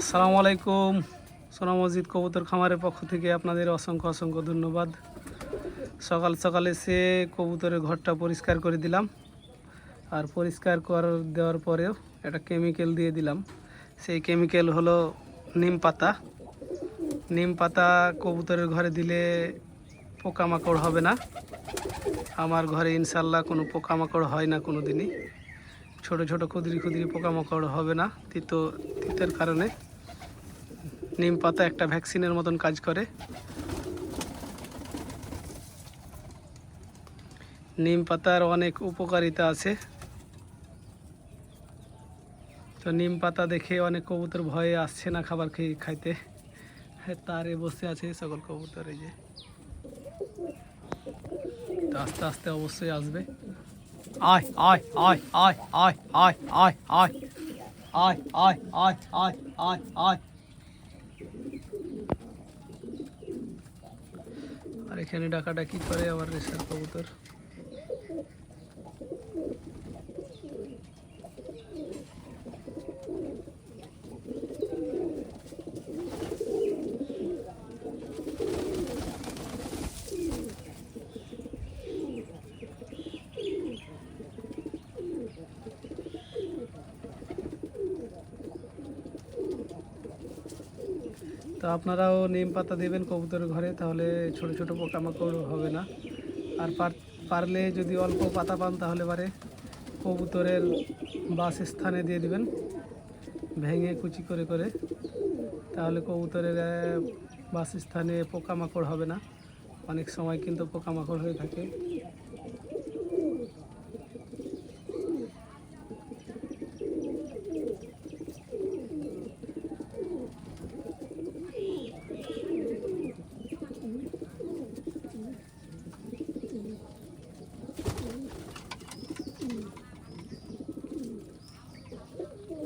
আসসালামু আলাইকুম। সোনা মসজিদ কবুতর খামারের পক্ষ থেকে আপনাদের অসংখ্য অসংখ্য ধন্যবাদ। সকাল সকাল এসে কবুতরের ঘরটা পরিষ্কার করে দিলাম। আর পরিষ্কার করার দেওয়ার পরেও একটা কেমিক্যাল দিয়ে দিলাম। সেই কেমিক্যাল হলো নিম পাতা। নিম পাতা কবুতরের ঘরে দিলে পোকামাকড় হবে না। আমার ঘরে ইনশাল্লাহ কোনো পোকামাকড় হয় না কোনো দিনই। ছোটো ছোটো ক্ষুদ্রি ক্ষুদ্রি পোকামাকড় হবে না। তিতো, তিতের কারণে। নিম পাতা একটা ভ্যাকসিনের মতন কাজ করে নিম পাতার অনেক উপকারিতা আছে তো নিম পাতা দেখে অনেক কবুতর ভয়ে আসছে না খাবার খেয়ে খাইতে হ্যাঁ, তারে বসে আছে সকল কবুতর এই যে আস্তে আস্তে অবশ্যই আসবে আয় আয় আয় আয় আয় আয় আয় আয় আয় আয় আয় আয় আয় আয় এখানে ডাকাডাকি করে আবার রেশার কবুতর আপনারাও নিম পাতা দেবেন কবুতরের ঘরে, তাহলে ছোট ছোট পোকামাকড় হবে না। আর পার- পারলে যদি অল্প পাতা পান, তাহলে পারে কবুতরের বাসস্থানে দিয়ে দিবেন। ভেঙে কুচি করে করে, তাহলে কবুতরের বাসস্থানে পোকামাকড় হবে না। অনেক সময় কিন্তু পোকামাকড় হয়ে থাকে।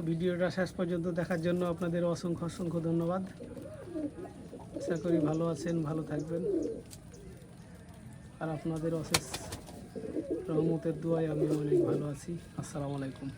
তো ভিডিওটা শেষ পর্যন্ত দেখার জন্য আপনাদের অসংখ্য অসংখ্য ধন্যবাদ। আশা করি ভালো আছেন, ভালো থাকবেন। আর আপনাদের অশেষ রহমতের দোয়ায় আমি অনেক ভালো আছি। আসসালামু আলাইকুম।